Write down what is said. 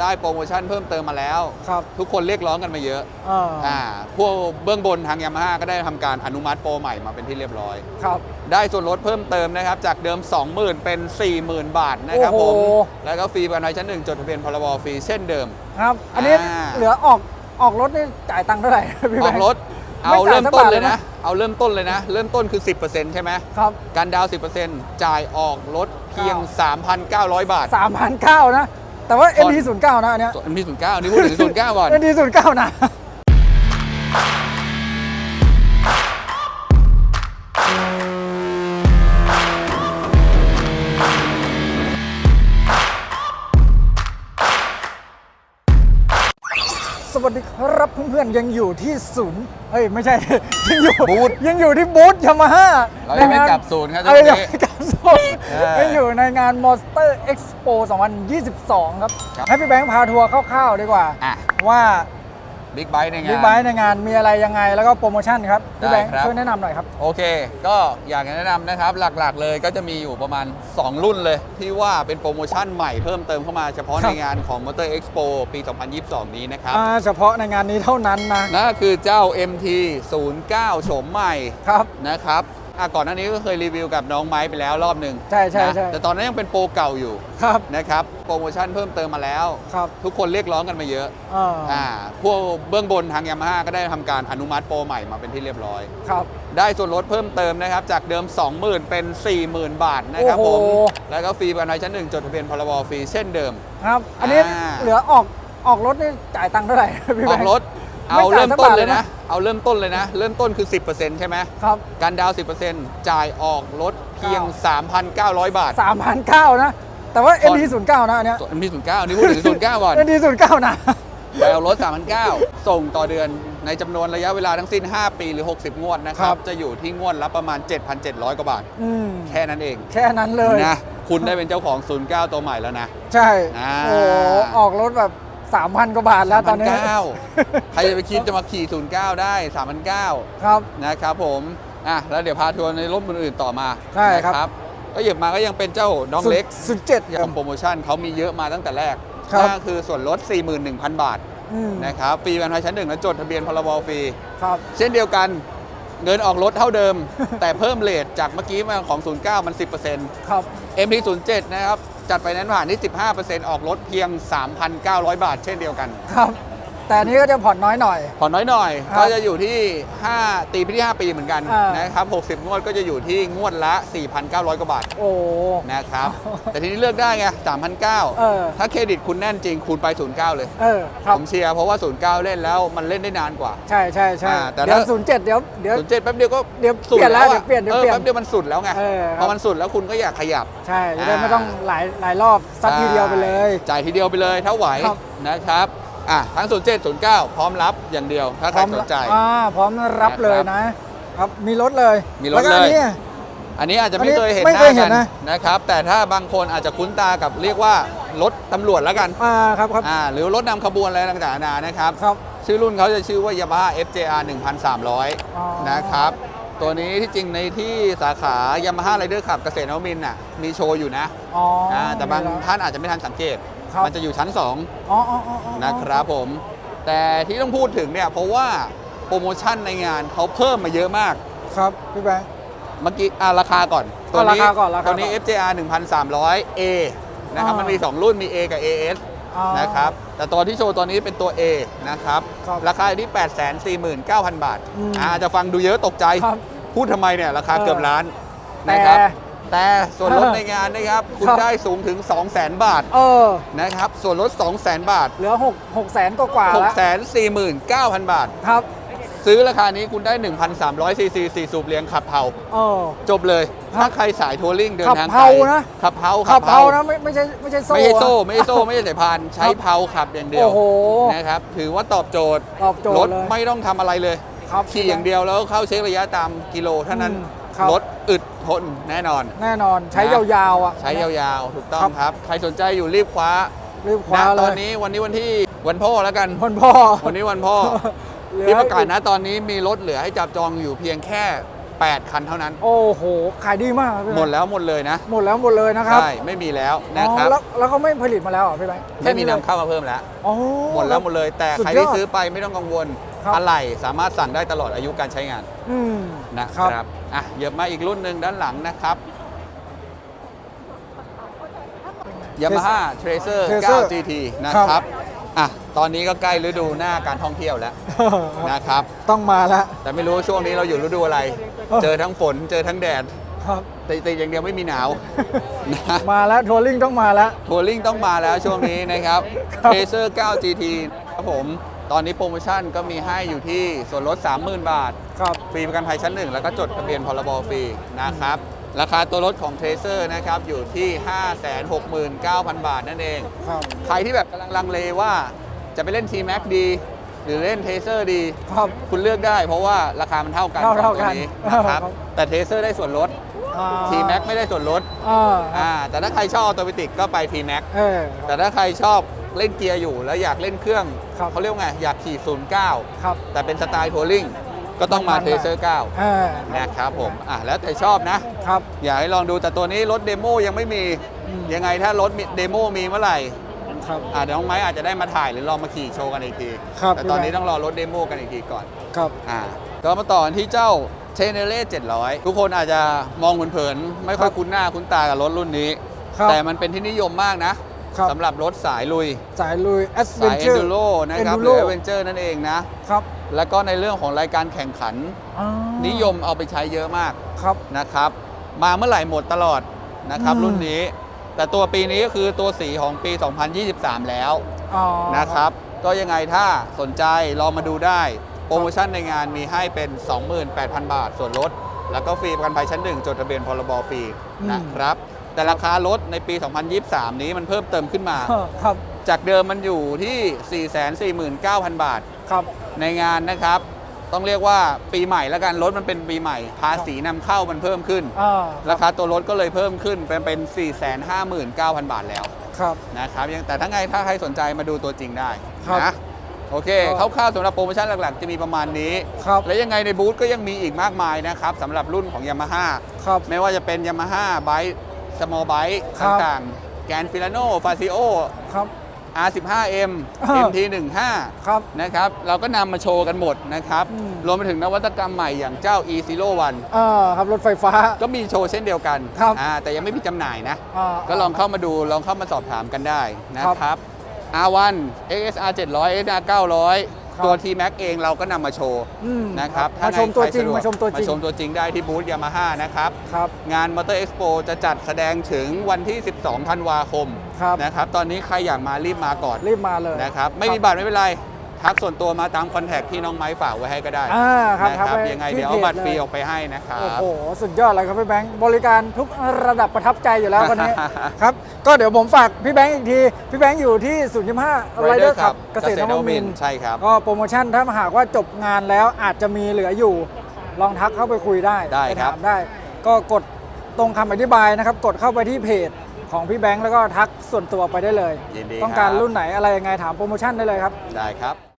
ได้โปรโมชั่นเพิ่มเติมมาแล้ว ครับทุกคนเรียกร้องกันมาเยอะอ่าอ่าพวกเบื้องบนทางยามาฮ่าก็ได้ทำการอนุมัติโปรใหม่มาเป็นที่เรียบร้อย ครับ ได้ส่วนลดเพิ่มเติมนะครับ จากเดิม 20,000 เป็น 40,000 บาทนะครับโอ้ผโหมแล้วก็ฟรีประกันภัยชั้นหนึ่งจดทะเบียนพรบฟรีเช่นเดิม ครับ อันนี้อ่า เหลือออกออกรถนี่จ่ายตังค์เท่าไหร่พี่อแบองกค์ รถไม่เอาจ่ายเริ่มสักต้นบาทเลยเลยนะ นะ เอาเริ่มต้นเลยนะ เริ่มต้นคือ 10%ใช่ไหมครับ การดาวน์10%จ่ายออกรถเพียง 3,900 บาทสามพันเก้านะ แต่ว่าผ่อน ND ศูนย์เก้านะอันเนี้ยส่วนมี09 อันนี้พูดถึง09ก่อน ND ศูนย์เก้านะ ครับเพื่อนๆยังอยู่ที่ศูนย์เฮ้ยไม่ใช่ ยังอยู่บูธยังอยู่ที่บูธยามาฮ่าเรายังไม่กลับศูนย์ครับเออช่วงนี้ยังไม่กลับศูนย์เออยังอยู่ในงาน Monster Expo 2022ครับครับ ให้พี่แบงค์พาทัวร์คร่าวๆดีกว่าอะว่า บิ๊กไบค์ในงาน บิ๊กไบค์ในงานมีอะไรยังไงแล้วก็โปรโมชั่นครับพี่แบงค์ได้ครับ ช่วยแนะนำหน่อยครับ โอเค ก็อยากจะแนะนำนะครับ หลักๆเลยก็จะมีอยู่ประมาณ 2 รุ่นเลย ที่ว่าเป็นโปรโมชั่นใหม่เพิ่มเติมเข้ามาเฉพาะครัในบ งานของ Motor Expo ปี 2022 นี้นะครับ อ่าเฉพาะในงานนี้เท่านั้นนะนั่นก็คือเจ้า MT 09 โฉมใหม่ครับ นะครับ อะก่อนหน้านี้ก็เคยรีวิวกับน้องไม้ไปแล้วรอบหนึ่งใช่ใช่นะใช่ แต่ตอนนั้นยังเป็นโปรเก่าอยู่ครับ นะครับโปรโมชั่นเพิ่มเติมมาแล้ว ครับทุกคนเรียกร้องกันมาเยอะอ่าอ่าพวกเบื้องบนทางยามาฮ่าก็ได้ทำการอนุมัติโปรใหม่มาเป็นที่เรียบร้อย ครับ ได้ส่วนลดเพิ่มเติมนะครับ จากเดิม 20,000 เป็น 40,000 บาทนะครับโอ้ผโห ม แล้วก็ฟรีประกันภัยชั้นหนึ่งจดทะเบียนพรบฟรีเช่นเดิม ครับ อันนี้อ่า เหลือออกออกรถนี่จ่ายตังค์เท่าไหร่พี่อแบองกค์ รถไม่เอาจ่ายเริ่มสักต้นบาทเลยเลยนะนะ เอาเริ่มต้นเลยนะ เริ่มต้นคือ 10%ใช่ไหมครับ การดาวน์10%จ่ายออกรถเพียง 3,900 บาทสามพันเก้านะ แต่ว่าผ่อน ND ศูนย์เก้านะอันเนี้ย ส่วนมี09อันนี้พูดถึง09ก่อน ND ศูนย์เก้านะไปเอารถ3,900 ส่งต่อเดือนในจำนวนระยะเวลาทั้งสิ้น 5 ปีหรือ 60 งวดนะคครัรับ บ จะอยู่ที่งวดละประมาณ 7,700 กว่าบาท อืมแค่นั้นเองแค่นั้นเลย นะคุณได้เป็นเจ้าของ 09 ตัวใหม่แล้วนะ ใช่ อ่า โอ้โหออกรถแบบ 3,000 กว่าบาทแล้วตอนนี้ 3,900 ใครจะไปคิดจะมาขี่ 09 ได้ 3,900 ครับ นะครับผมอะแล้วเดี๋ยวพาทัวร์ในรถอื่นๆต่อมาใช่ครับนะก็หยิบมาก็ยังเป็นเจ้าน้องเล็กสุดเจ็ดยังโปรโมชั่นเขามีเยอะมาตั้งแต่แรกครับนั่นก็คือส่วนลด 41,000 บาทอืมนะครับฟรีประกันภัยชั้นหนึ่งและจดทะเบียนพรบฟรีครับเช่นเดียวกันเงินออกรถเท่าเดิม แต่เพิ่มเลทจากเมื่อกี้มาของ 09 มัน 10%ครับ MT07 นะครับ จัดไฟแนนซ์ผ่านที่ 15%ออกรถเพียง 3,900 บาท เช่นเดียวกัน ครับ แต่อันนี้ก็จะผ่อนน้อยหน่อย ผ่อนน้อยหน่อยครับก็จะอยู่ที่ 5 ตีไปที่ 5 ปีเหมือนกันอ่าน นะครับ 60 งวดก็จะอยู่ที่งวดละ 4,900 กว่าบาทโอ้ นะครับอ๋อแต่ทีนี้เลือกได้ไง เออ 3,900 ถ้าเครดิตคุณแน่นจริงคุณไป 09 เลย เออครับผมเชียร์เพราะว่า 09 เล่นแล้วมันเล่นได้นานกว่า ใช่ใช่ใช่อ่าแต่เดี๋ยวถ้า ศูนย์เจ็ดเดี๋ยวเดี๋ยว 07แป๊บเดียวก็เดี๋ยวสุดเปลี่ยนแล้วอะเดี๋ยวเปลี่ยนเดี๋ยวออเปลี่ยนแป๊บเดียวมันสุดแล้วไงเออครับ พอมันสุดแล้วคุณก็อยากขยับ ใช่จะได้อ่าไม่ต้องหลายหลายรอบซัดทีเดียวไปเลย จ่ายทีเดียวไปเลยถ้าไหวครับนะครับ อะทั้ง 07 09 พร้อมรับอย่างเดียว ถ้าใครสนใจ อ่าพร้อมรับเลยนะครับนะครับมีรถเลยมีรถแวก็เลยอันนี้ อันนี้อาจจะอันไม่นี้เคยเห็นไม่หเคน้ายเห็กันนนะ นะครับ แต่ถ้าบางคนอาจจะคุ้นตากับเรียกว่ารถตำรวจแล้วกันอ่าครับครับอ่าหรือรถนำขบวนอะไรต่างๆนานานะครับ ครับ ชื่อรุ่นเขาจะชื่อว่า Yamaha FJR อ๋อ 1300 นะครับ ตัวนี้ที่จริงในที่สาขา Yamaha Rider Club เกษตรนวมินทร์น่ะมีโชว์อยู่นะอ๋ออ่าแต่บางมีแล้วท่านอาจจะไม่ทันสังเกต ครับ มันจะอยู่ชั้น2อ๋ออ๋ออ๋ออ๋อนะครับผม แต่ที่ต้องพูดถึงเนี่ยเพราะว่าโปรโมชั่นในงานเขาเพิ่มมาเยอะมาก ครับพี่แบงค์ เมื่อกี้อะราคาก่อนตัวนี้ราคาก่อนราคาก่อนตัวนี้ FJR 1300A นะครับอ่ามั มันมี 2 รุ่นมี A กับ AS อ๋อนะครับแต่ตัวที่โชว์ตัวนี้เป็นตัว A นะครับครับราคาอยู่ที่ 849,000 บาทอืมอาจะฟังดูเยอะตกใจ ครับพูดทำไมเนี่ย ราคาเออ เกือบล้านแต่นะครับ แต่ส่วนลดเออในงานนะครับ คุณครับ ได้สูงถึง 200,000บาทเออ นะครับ ส่วนลด 200,000บาท เหลือหกหกแสนกว่าๆแล้ว649,000 บาท ครับ ซื้อราคานี้คุณได้ 1,300ซีซีสี่สูบเลี้ยงขับเผาเออ จบเลยครับถ้าใครสายทัวริงเดินทางขับไกลเผานะ ขับเผาขับเผานะไม่ไม่ใช่ไม่ใช่โซ่ไม่ใช่โซ่อะไม่ใช่โซ่ ไม่ใช่สายพาน ใช้ครับเผาขับอย่างเดียวโอ้โหนะครับ ถือว่าตอบโจทย์ ตอบโจทย์รถเลย ไม่ต้องทำอะไรเลย ครับ ขี่อย่างเดียวแล้วเข้าเช็คระยะตามกิโลเท่านั้น อืม ครับ รถอึดทนแน่นอน แน่นอนใช้นะ ยาวๆอะ ใช้ยาวๆ ถูกต้องครับครับ ใครสนใจอยู่รีบคว้ารีบคว้าณเลตอนยนี้วันนี้วันที่วันพ่อแล้วกัน คนพ่อวันนี้วันพ่อ เหลือที่ประกาศนะตอนนี้มีรถเหลือให้จับจองอยู่เพียงแค่ 8 คันเท่านั้น โอ้โห ขายดีมากครับพี่หแบมงดค์แล้วหมดเลยนะ หมดแล้วหมดเลยนะครับใช่ ไม่มีแล้วนะอ๋อครับ แล้วแล้วเขาไม่ผลิตมาแล้วเหรอพี่แบงค์ไม่มีแค่นำเข้ามาเพิ่มแล้ว อ๋อ หมดแล้วหมดเลย แต่สุดใครยที่อดซื้อไปไม่ต้องกังวล ครับ อะไรสามารถสั่งได้ตลอดอายุการใช้งาน อืม นะครับอะเยอะมาอีกรุ่นหนึ่งด้านหลังนะครับ Yamaha Tracer Tracer 9 GT นะคครัรับบอะตอนนี้ก็ใกล้ฤดูหน้าการท่องเที่ยวแล้วนะครับ ต้องมาแล้วแต่ไม่รู้ช่วงนี้เราอยู่ฤดูอะไรเออเจอทั้งฝนเจอทั้งแดดครับแต่แต่อย่างเดียวไม่มีหนาวนะมาแล้วทัวริงต้องมาแล้วทัวริงต้องมาแล้วช่วงนี้นะครับครับ Tracer 9 GT ครับผม ตอนนี้โปรโมชั่นก็มีให้อยู่ที่ส่วนลด 30,000 บาท ครับ ฟรีประกันภัยชั้นหนึ่งแล้วก็จดทะเบียนพรบฟรีนะครับ ราคาตัวรถของ Tracer นะครับ อยู่ที่ 569,000 บาทนั่นเอง ครับ ใครที่แบบกำลังลังเลว่าจะไปเล่น T-Max ดี หรือเล่น Tracer ดี ครับ คุณเลือกได้เพราะว่าราคามันเท่ากันเท่าสองเท่าตัวกันนี้นะครับ ครับ แต่ Tracer ได้ส่วนลด อ่า T-Max ไม่ได้ส่วนลดอ่าอ่าแต่ถ้าใครชอบออโตเมติกก็ไป T-Max เออแต่ถ้าใครชอบ เล่นเกียร์อยู่แล้วอยากเล่นเครื่องครับเขาเรียกว่าไงอยากขี่09ครับแต่เป็นสไตล์ทัวริงก็ต้องมามันๆ Tracer 9เออนะครับผมอะแล้วแต่ชอบนะ ครับ อยากให้ลองดูแต่ตัวนี้รถเดโมยังไม่มี อืม ยังไงถ้ารถมีเดโมมีเมื่อไหร่ครับ อะเดี๋ยวน้องไม้อาจจะได้มาถ่ายหรือลองมาขี่โชว์กันอีกที ครับแต่ตอนนี้พี่ไม้ต้องรอรถเดโมกันอีกทีก่อน ครับ อ่าก็มาต่อกันที่เจ้าเทเนเล่700 ทุกคนอาจจะมองเผินๆไม่ค่อยคุ้นหน้าคุ้นตากับรถรุ่นนี้ ครับ แต่มันเป็นที่นิยมมากนะ ครับ สำหรับรถสายลุย สายลุยสาย Adventure Enduro นะครับหรือ Adventure นั่นเองนะ ครับแล้วก็ในเรื่องของรายการแข่งขัน อ่านิยมเอาไปใช้เยอะมากครับ นะครับ มาเมื่อไหร่หมดตลอดนะครับ อืม รุ่นนี้ แต่ตัวปีนี้ก็คือตัวสีของปี 2023 แล้วอ๋อนะครับ ก็ยังไงถ้าสนใจลองมาดูได้ โปรโมชั่นในงานมีให้เป็น 28,000 บาทส่วนลด แล้วก็ฟรีประกันภัยชั้นหนึ่งจดทะเบียนพรบฟรีนะครับ แต่ราคารถในปี 2023 นี้มันเพิ่มเติมขึ้นมาเออครับ จากเดิมมันอยู่ที่ 449,000 บาท ครับ ในงานนะครับ ต้องเรียกว่าปีใหม่แล้วกัน รถมันเป็นปีใหม่ ภาษีนำเข้ามันเพิ่มขึ้นอ่าราคาตัวรถก็เลยเพิ่มขึ้น เป็นเป็น 459,000 บาทแล้ว ครับ นะครับยังแต่ถ้าไงถ้าใครสนใจมาดูตัวจริงได้ครับนะ โอเคก็คร่าวๆสำหรับโปรโมชั่นหลักๆ จะมีประมาณนี้ ครับ และยังไงในบูธก็ยังมีอีกมากมายนะครับสำหรับรุ่นของ Yamaha ครับ ไม่ว่าจะเป็น Yamaha b i สมอลไบ e ครับ ต่างๆ แกนฟิลาโนฟาซิโอ ครับ R15M อ่า MT15 ครับ นะครับ เราก็นำมาโชว์กันหมดนะครับ อืม รวมไปถึงนวัตกรรมใหม่อย่างเจ้า e01 อ่าครับรถไฟฟ้า ก็มีโชว์เช่นเดียวกันครับ อ่าแต่ยังไม่มีจำหน่ายนะ อ่า ก็ลองเข้ามาดูลองเข้ามาสอบถามกันได้นะครับ R1 XSR 700 XSR 900 ครับตัว T-Max เองเราก็นำมาโชว์อืมนะครับมาชมถ้ตัวใคจริงสะดมาชมตัวจริง มาชมตัวจริงได้ที่บูธ Yamaha นะครับ ครับ งาน Motor Expo จะจัดแสดงถึงวันที่ 12 ธันวาคมครับ นะครับ ตอนนี้ใครอยากมารีบมาก่อนรีบมาเลยนะครับ ไม่มีบัตรไม่เป็นไร ทักส่วนตัวมาตามคอนแทคที่น้องไม้ฝากไว้ให้ก็ได้อ่าครับนะครับครับไปยังไงที่เดี๋ยวเอาบัตรพจฟรีลยออกไปให้นะครับโอ้โห สุดยอดเลยครับพี่แบงค์บริการทุกระดับประทับใจอยู่แล้ววันนี้ ครับ ก็เดี๋ยวผมฝากพี่แบงค์อีกที พี่แบงค์อยู่ที่ศูนย์ยี่ห้าไรเดอ Rider ร์ขับ Club เกษตรนวมินทร์ใช่ครับ ก็โปรโมชั่นถ้าหากว่าจบงานแล้วอาจจะมีเหลืออยู่ ลองทักเข้าไปคุยได้ได้ปครับถามได้ ก็กดตรงคำอธิบายนะครับ กดเข้าไปที่เพจของพี่แบงค์แล้วก็ทักส่วนตัวไปได้เลย ยินดีต้องการคบรุ่นไหนอะไรยังไงถามโปรโมชั่นได้เลยครับ ได้ครับ